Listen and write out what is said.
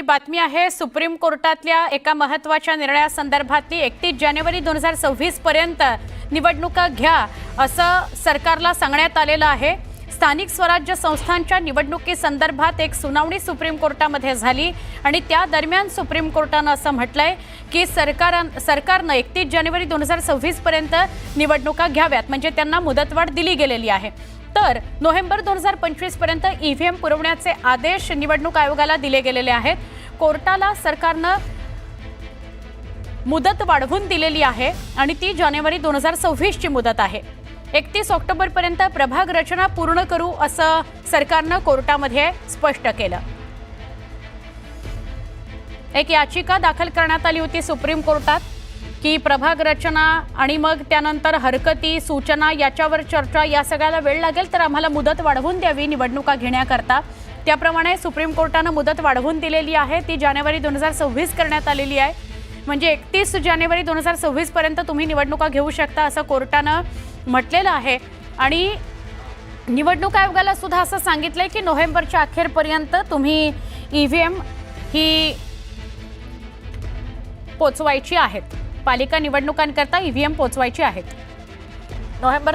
ही बातमी आहे सुप्रीम कोर्टातल्या एका महत्त्वाच्या निर्णयासंदर्भातली. एकतीस जानेवारी दोन हजार सव्वीस पर्यंत निवडणुका घ्या असं सरकारला सांगण्यात आलेलं आहे. स्थानिक स्वराज्य संस्थांच्या निवडणुकीसंदर्भात एक सुनावणी सुप्रीम कोर्टामध्ये झाली आणि त्या दरम्यान सुप्रीम कोर्टानं असं म्हटलंय की सरकार सरकारनं एकतीस जानेवारी दोन हजार सव्वीसपर्यंत निवडणुका घ्याव्यात म्हणजे त्यांना मुदतवाढ दिली गेलेली आहे. तर नोव्हेंबर दोन हजार पंचवीसपर्यंत ईव्हीएम पुरवण्याचे आदेश निवडणूक आयोगाला दिले गेलेले आहेत. कोर्टाला सरकारनं मुदत वाढवून दिलेली आहे आणि ती जानेवारी दोन हजार सव्वीसची मुदत आहे. एकतीस ऑक्टोबरपर्यंत प्रभाग रचना पूर्ण करू असं सरकारनं कोर्टामध्ये स्पष्ट केलं. एक याचिका दाखल करण्यात आली होती सुप्रीम कोर्टात. की प्रभाग रचना आणि मग त्यानंतर हरकती सूचना याच्यावर चर्चा या सगळ्याला वेळ लागेल तर आम्हाला मुदत वाढवून द्यावी निवडणुका घेण्याकरता. त्याप्रमाणे सुप्रीम कोर्टानं मुदत वाढवून दिलेली आहे. ती जानेवारी दोन हजार सव्वीस करण्यात आलेली आहे. म्हणजे एकतीस जानेवारी दोन हजार सव्वीसपर्यंत तुम्ही निवडणुका घेऊ शकता असं कोर्टानं म्हटलेलं आहे. आणि निवडणूक आयोगाला सुद्धा असं सांगितलंय की नोव्हेंबरच्या अखेरपर्यंत तुम्ही ई व्ही एम ही पोचवायची आहेत. पालिका निवडणुकांकरता ईव्हीएम पोचवायची आहेत. नोव्हेंबर